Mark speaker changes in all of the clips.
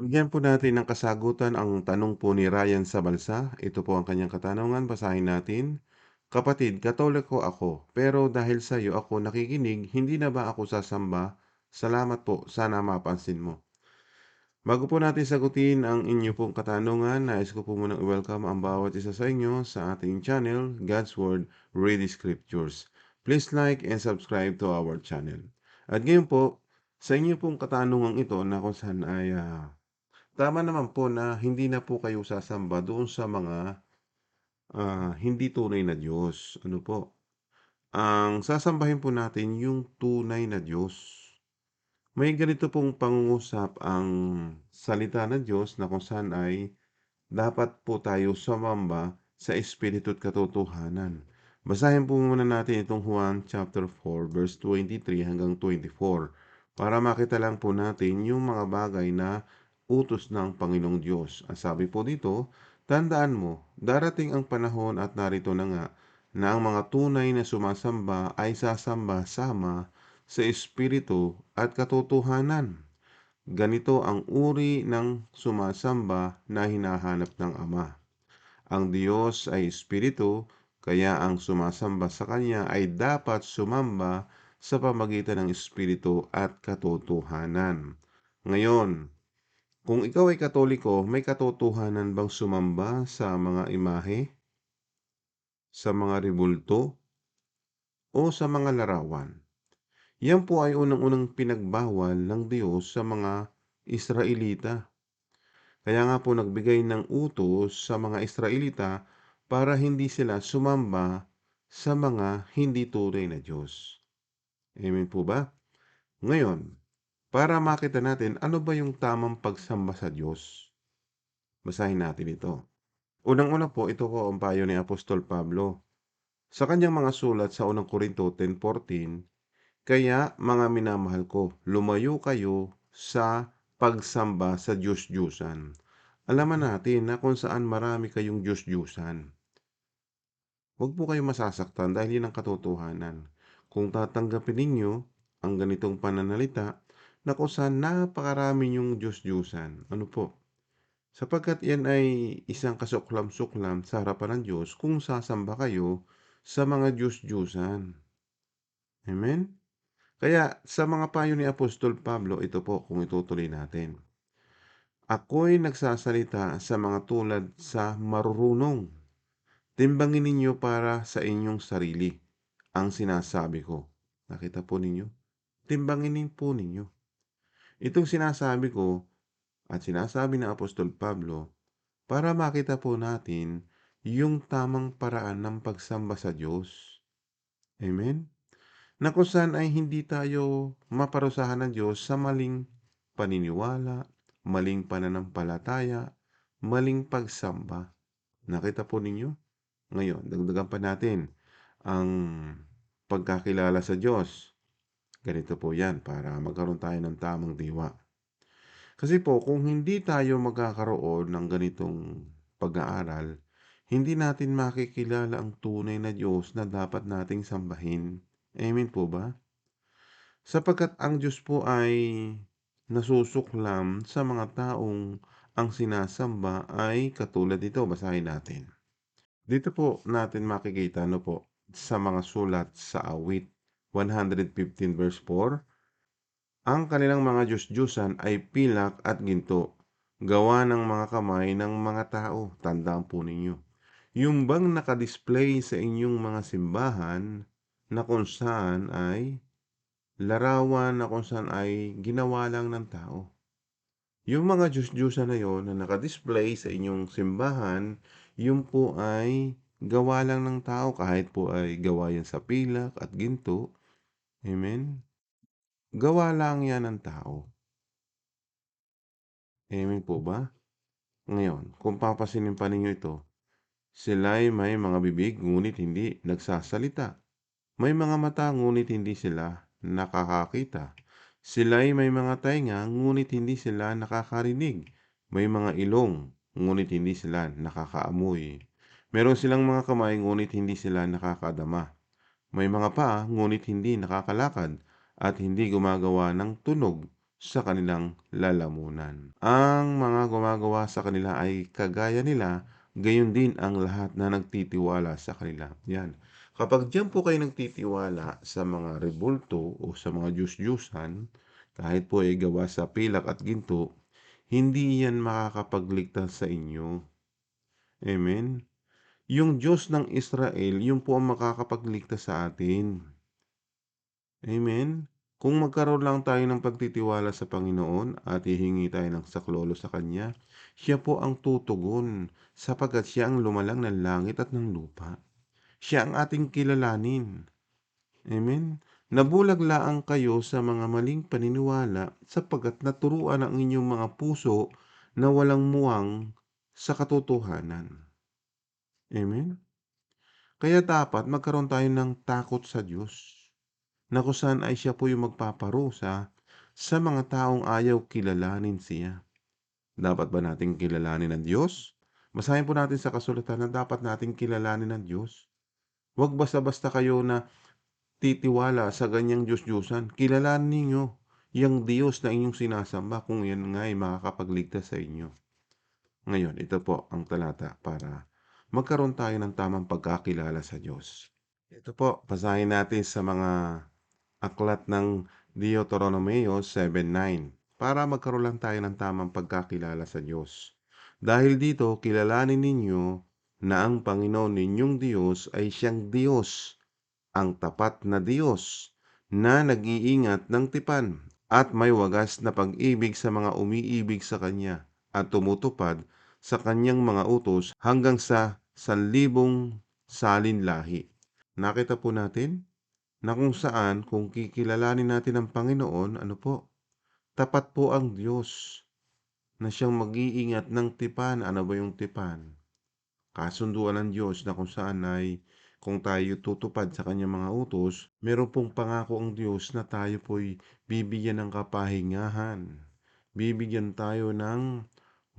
Speaker 1: Bigyan po natin ng kasagutan ang tanong po ni Ryan sa balsa. Ito po ang kanyang katanungan, basahin natin. Kapatid, katoliko ako, pero dahil sa iyo ako nakikinig, hindi na ba ako sasamba? Salamat po, sana mapansin mo. Bago po natin sagutin ang inyo pong katanungan, nais ko po munang i-welcome ang bawat isa sa inyo sa ating channel, God's Word, Read Scriptures. Please like and subscribe to our channel. At ngayon po, sa inyo pong katanungan ito na kung saan ay ah, tama naman po na hindi na po kayo sasamba doon sa mga ah, hindi tunay na Diyos. Ano po? Ang sasambahin po natin yung tunay na Diyos. May ganito pong pangungusap ang salita ng Diyos na kung saan ay dapat po tayo sumamba sa Espiritu at katotohanan. Basahin po muna natin itong Juan chapter 4 verse 23 hanggang 24 para makita lang po natin yung mga bagay na utos ng Panginoong Diyos. Ang sabi po dito, tandaan mo, darating ang panahon at narito na nga na ang mga tunay na sumasamba ay sasamba-sama sa Espiritu at katotohanan. Ganito ang uri ng sumasamba na hinahanap ng Ama. Ang Diyos ay Espiritu, kaya ang sumasamba sa Kanya ay dapat sumamba sa pamagitan ng Espiritu at katotohanan. Ngayon, kung ikaw ay katoliko, may katotohanan bang sumamba sa mga imahe, sa mga ribulto, o sa mga larawan? Yan po ay unang-unang pinagbawal ng Diyos sa mga Israelita. Kaya nga po nagbigay ng utos sa mga Israelita para hindi sila sumamba sa mga hindi tunay na Diyos. Amen po ba? Ngayon, para makita natin ano ba yung tamang pagsamba sa Diyos, basahin natin ito. Unang-una po, ito po ang payo ni Apostol Pablo. Sa kanyang mga sulat sa unang Korinto 10.14, kaya mga minamahal ko, lumayo kayo sa pagsamba sa Diyos-Diyusan. Alaman natin na kung saan marami kayong Diyos-Diyusan. Huwag po kayo masasaktan dahil yun ang katotohanan. Kung tatanggapin ninyo ang ganitong pananalita, na kung saan napakarami yung Diyos-Diyusan. Ano po? Sapagkat yan ay isang kasuklam-suklam sa harapan ng Diyos kung sasamba kayo sa mga Diyos-Diyusan. Amen? Kaya sa mga payo ni Apostol Pablo, ito po kung itutuloy natin. Ako'y nagsasalita sa mga tulad sa marurunong. Timbangin ninyo para sa inyong sarili ang sinasabi ko. Nakita po ninyo? Timbangin po ninyo. Itong sinasabi ko at sinasabi ng Apostol Pablo para makita po natin yung tamang paraan ng pagsamba sa Diyos. Amen? na kung saan ay hindi tayo maparusahan ng Diyos sa maling paniniwala, maling pananampalataya, maling pagsamba. Nakita po ninyo? Ngayon, dagdagan pa natin ang pagkakilala sa Diyos. Ganito po yan para magkaroon tayo ng tamang diwa. Kasi po, kung hindi tayo magkakaroon ng ganitong pag-aaral, hindi natin makikilala ang tunay na Diyos na dapat nating sambahin. Amen po ba? Sapagkat ang Diyos po ay nasusuklam sa mga taong ang sinasamba ay katulad nito. Basahin natin. Dito po natin makikita ano po sa mga sulat sa awit 115 verse 4. Ang kanilang mga Diyos-Diyusan ay pilak at ginto, gawa ng mga kamay ng mga tao. Tandaan po ninyo. Yung bang nakadisplay sa inyong mga simbahan na kung saan ay larawan na kung saan ay ginawa lang ng tao. Yung mga Diyos-Diyosan na yon na nakadisplay sa inyong simbahan, yung po ay gawa lang ng tao kahit po ay gawa yan sa pilak at ginto. Amen? Gawa lang yan ng tao. Amen po ba? Ngayon, kung papasinin pa ninyo ito, sila'y may mga bibig ngunit hindi nagsasalita. May mga mata ngunit hindi sila nakakakita. Sila'y may mga tainga ngunit hindi sila nakakarinig. May mga ilong ngunit hindi sila nakakaamoy. Meron silang mga kamay ngunit hindi sila nakakadama. May mga paa ngunit hindi nakakalakad at hindi gumagawa ng tunog sa kanilang lalamunan. Ang mga gumagawa sa kanila ay kagaya nila, gayon din ang lahat na nagtitiwala sa kanila. Yan. Kapag diyan po kayo nagtitiwala sa mga rebulto o sa mga Diyos-Diyusan, kahit po ay gawa sa pilak at ginto, hindi yan makakapagligtas sa inyo. Amen? Yung Diyos ng Israel, yun po ang makakapagligtas sa atin. Amen? Kung magkaroon lang tayo ng pagtitiwala sa Panginoon at hihingi tayo ng saklolo sa Kanya, siya po ang tutugon sapagkat siya ang lumalang ng langit at ng lupa. Siya ang ating kilalanin. Amen? Nabulag laang kayo sa mga maling paniniwala sapagkat naturuan ang inyong mga puso na walang muwang sa katotohanan. Amen? Kaya dapat magkaroon tayo ng takot sa Diyos na kung ay siya po yung magpaparusa sa mga taong ayaw kilalanin siya. Dapat ba nating kilalanin ang Diyos? Basahin po natin sa kasulatan na dapat nating kilalanin ang Diyos. Huwag basta-basta kayo na titiwala sa ganyang Diyos-Diyosan. Kilalanin ninyo yung Diyos na inyong sinasamba kung yan nga ay makakapagligtas sa inyo. Ngayon, ito po ang talata para magkaroon tayo ng tamang pagkakilala sa Diyos. Ito po, basahin natin sa mga aklat ng Deuteronomio 7.9 para magkaroon lang tayo ng tamang pagkakilala sa Diyos. Dahil dito, kilalanin ninyo na ang Panginoon ninyong Diyos ay siyang Diyos, ang tapat na Diyos, na nag-iingat ng tipan at may wagas na pag-ibig sa mga umiibig sa Kanya at tumutupad sa Kanyang mga utos hanggang sa sanlibong salin lahi. Nakita po natin na kung saan kung kikilalanin natin ang Panginoon, ano po, tapat po ang Diyos na siyang mag-iingat ng tipan. Ano ba yung tipan? Kasunduan ng Diyos na kung saan ay kung tayo tutupad sa kanyang mga utos, meron pong pangako ang Diyos na tayo po'y bibigyan ng kapahingahan. Bibigyan tayo ng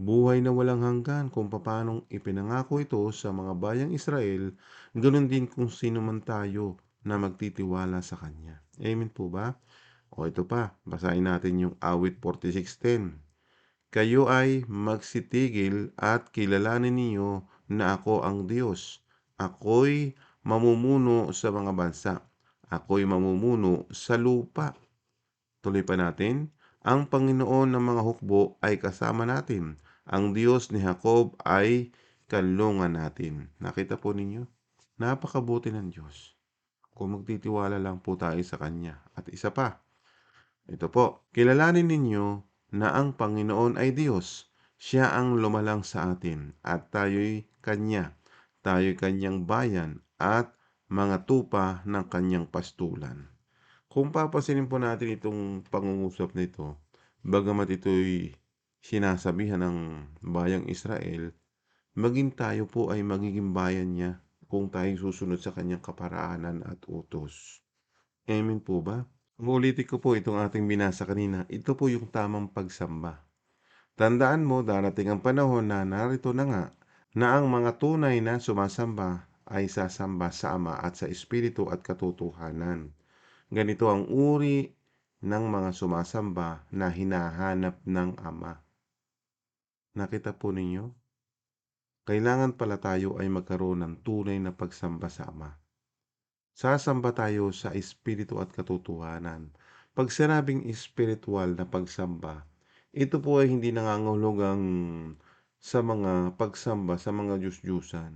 Speaker 1: buhay na walang hanggan kung paanong ipinangako ito sa mga bayang Israel, ganoon din kung sino man tayo na magtitiwala sa Kanya. Amen po ba? O ito pa, basahin natin yung awit 46.10. Kayo ay magsitigil at kilalanin niyo na ako ang Diyos. Ako'y mamumuno sa mga bansa. Ako'y mamumuno sa lupa. Tuloy pa natin, ang Panginoon ng mga hukbo ay kasama natin. Ang Diyos ni Jacob ay kalungan natin. Nakita po ninyo? Napakabuti ng Diyos. Kung magtitiwala lang po tayo sa Kanya. At isa pa, ito po, kilalanin ninyo na ang Panginoon ay Diyos. Siya ang lumalang sa atin at tayo'y Kanya. Tayo'y Kanyang bayan at mga tupa ng Kanyang pastulan. Kung papasinin po natin itong pangungusap nito, bagamat ito'y sinasabihan ng bayang Israel, maging tayo po ay magiging bayan niya kung tayo susunod sa kanyang kaparaanan at utos. Amen po ba? Ulitin ko po itong ating binasa kanina. Ito po yung tamang pagsamba. Tandaan mo, darating ang panahon na narito na nga na ang mga tunay na sumasamba ay sasamba sa Ama at sa Espiritu at katotohanan. Ganito ang uri ng mga sumasamba na hinahanap ng Ama. Nakita po ninyo? Kailangan pala tayo ay magkaroon ng tunay na pagsamba sa Ama. Sasamba tayo sa Espiritu at katotohanan. Pag sinabing espiritual na pagsamba, ito po ay hindi nangangahulugang sa mga pagsamba sa mga Diyos-Diyusan.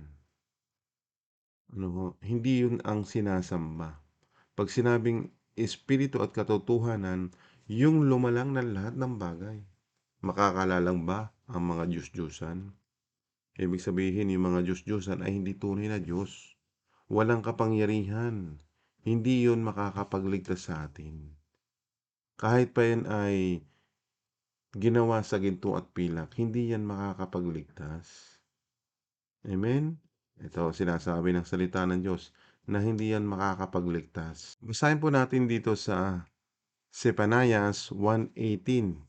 Speaker 1: Ano? Hindi yun ang sinasamba. Pag sinabing espiritu at katotohanan, yung lumalang ng lahat ng bagay. Makakalalang ba ang mga Diyos-Diyusan? Ibig sabihin, yung mga Diyos-Diyusan ay hindi tunay na Diyos. Walang kapangyarihan. Hindi yun makakapagligtas sa atin. Kahit pa yan ay ginawa sa ginto at pilak, hindi yan makakapagligtas. Amen? Ito, sinasabi ng salita ng Diyos na hindi yan makakapagligtas. Basahin po natin dito sa Sepanayas 1.18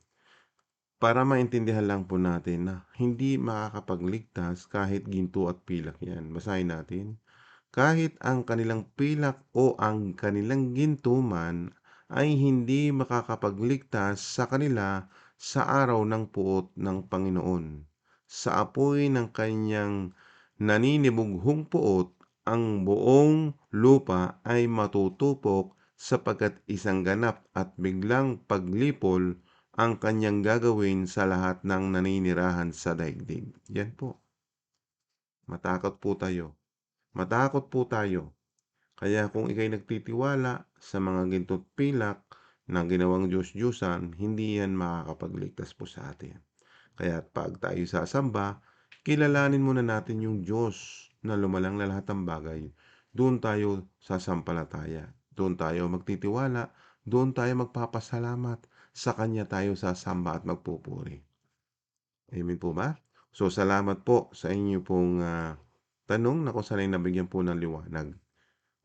Speaker 1: para maintindihan lang po natin na hindi makakapagligtas kahit ginto at pilak yan. Basahin natin. Kahit ang kanilang pilak o ang kanilang ginto man ay hindi makakapagligtas sa kanila sa araw ng puot ng Panginoon. Sa apoy ng kanyang naninibughong puot, ang buong lupa ay matutupok sapagkat isang ganap at biglang paglipol ang kanyang gagawin sa lahat ng naninirahan sa daigdig. Yan po. Matakot po tayo. Matakot po tayo. Kaya kung ikay nagtitiwala sa mga ginto't pilak na ginawang Diyos-Diyosan, hindi yan makakapagligtas po sa atin. Kaya pag tayo sasamba, kilalanin muna natin yung Diyos na lumalang na lahat ng bagay. Doon tayo sasampalataya. Doon tayo magtitiwala. Doon tayo magpapasalamat. Sa Kanya tayo sasamba at magpupuri. Amen po ba? So, salamat po sa inyo pong ah, tanong na kung saan ay nabigyan po ng liwanag.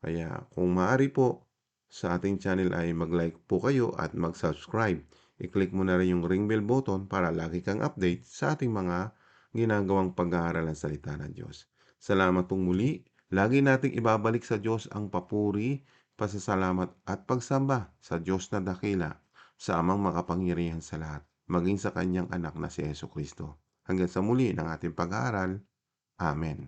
Speaker 1: Kaya kung maaari po, sa ating channel ay mag-like po kayo at mag-subscribe. I-click mo na rin yung ring bell button para lagi kang update sa ating mga ginagawang pag-aaral ng salita ng Diyos. Salamat pong muli. Lagi nating ibabalik sa Diyos ang papuri, pasasalamat at pagsamba sa Diyos na dakila, sa amang makapangyarihan sa lahat, maging sa kanyang anak na si Yeso Kristo. Hanggang sa muli ng ating pag-aaral. Amen.